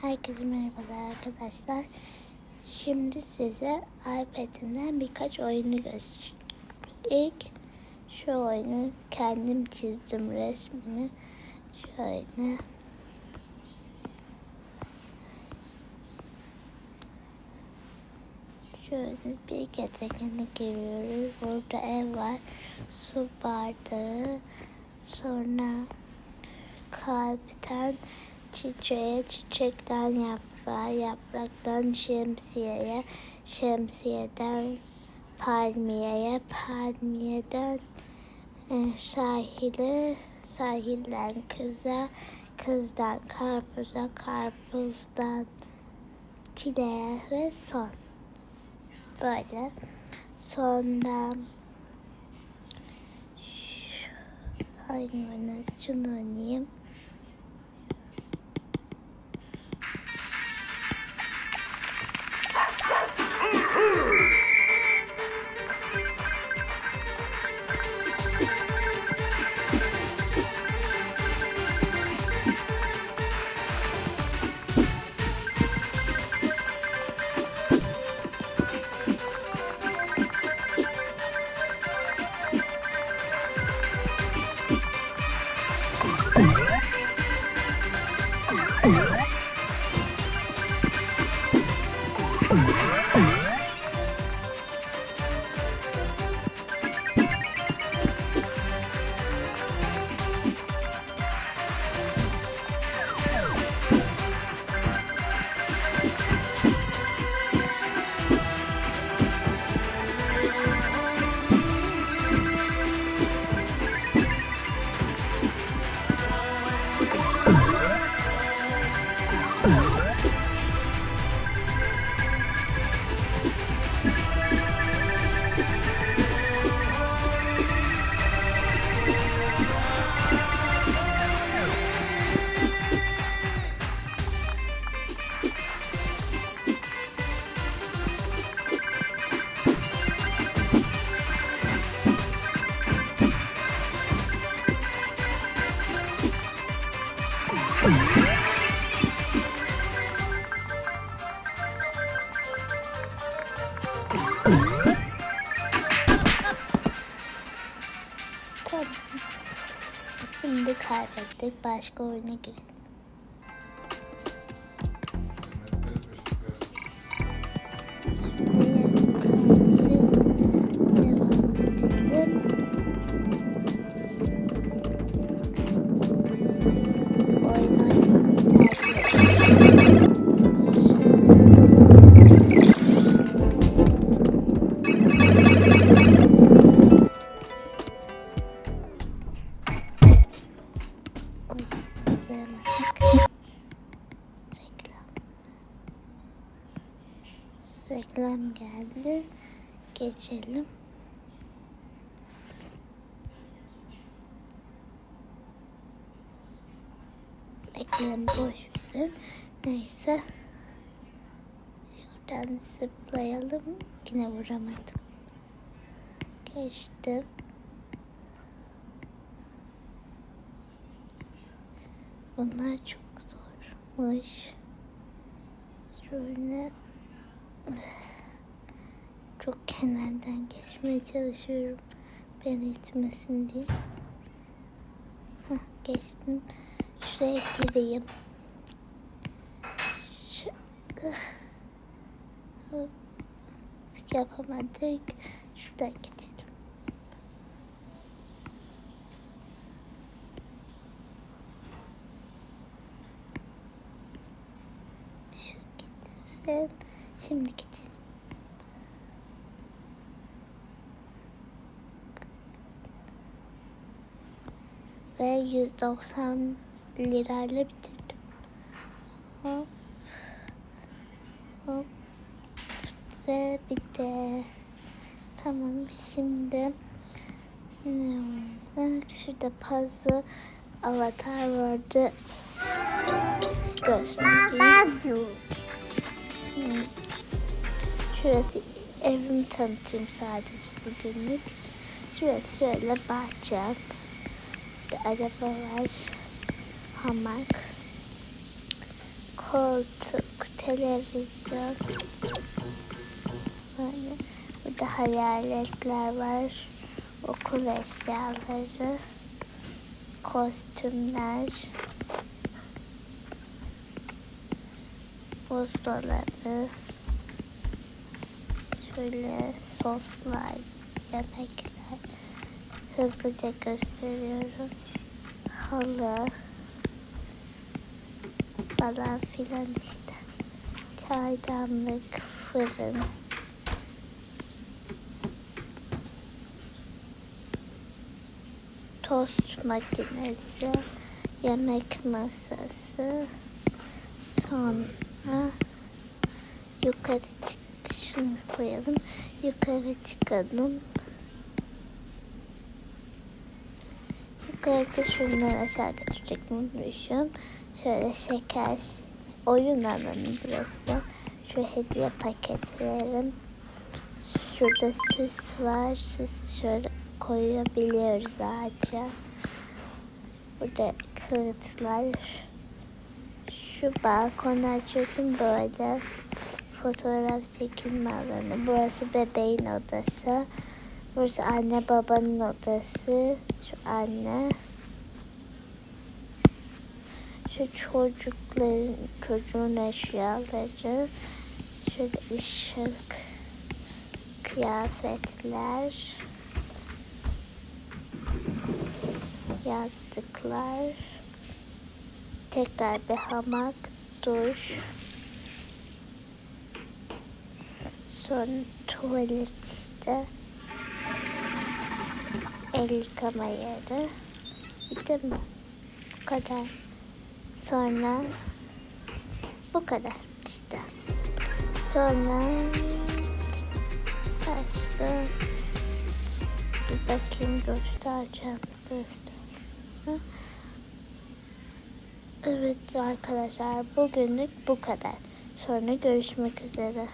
Herkese merhabalar arkadaşlar. Şimdi size iPad'imden birkaç oyunu göstereceğim. İlk şu oyunu kendim çizdim resmini. Şöyle. Şöyle bir gezegene giriyoruz. Burada ev var. Su bardağı. Sonra kalpten çiçeğe, çiçekten yaprağa, yapraktan şemsiyeye, şemsiyeden palmiyeye, palmiyeden e, sahile, sahilden kıza, kızdan karpuza, karpuzdan çileğe ve son. Böyle. Sonra oyunu şunu oynayayım. Şimdi kaybettik. Başka oyuna girelim. Reklam. Reklam geldi. Geçelim. Reklamı boş verin. Neyse. Şuradan zıplayalım. Yine vuramadım. Geçtim. Bunlar çok zormuş. Şöyle çok kenardan geçmeye çalışıyorum. Beni itmesin diye. Hah, geçtim. Şuraya gireyim. Şu, yapamadık. Şuradan geçelim. Şu gitsin. Şimdi geçelim. Ve 190 lirayla bitirdim. Hop. Hop. Ve bitti. Tamam şimdi ne vardı? Şurada puzzle avatar vardı. Göstereyim. Şurası evimi tanıtayım sadece bugünlük. Şurası şöyle bahçem. Bir araba var. Hamak. koltuk, televizyon. Böyle. Burada hayaletler var. Okul eşyaları. Kostümler. Buzdolabı. Şöyle soslar, yemekler. Hızlıca gösteriyorum. Halı. Falan filan işte. Çaydanlık, fırın. Tost makinesi, yemek masası. Sonra yukarı çık. Şunu koyalım. Yukarı çıkalım. Yukarıda şunları aşağı götürecek unutmuşum. Şöyle şeker, oyun alanı burası. Şu hediye paketlerim. Şurada süs var. Süsü şöyle koyabiliyoruz ağaca. Burada kağıtlar. Şu balkonu açıyorsun böyle. Fotoğraf çekilme alanı. Burası bebeğin odası. Burası anne babanın odası. Şu anne. Şu çocukların, çocuğun eşyaları. Şöyle ışık, kıyafetler, yastıklar, tekrar bir hamak, duş, sonra tuvalet işte, el yıkama yeri, bitti mi? Bu kadar. Sonra bu kadar işte. Sonra başka bir bakayım göstereceğim. Göster. Evet arkadaşlar bugünlük bu kadar. Sonra görüşmek üzere.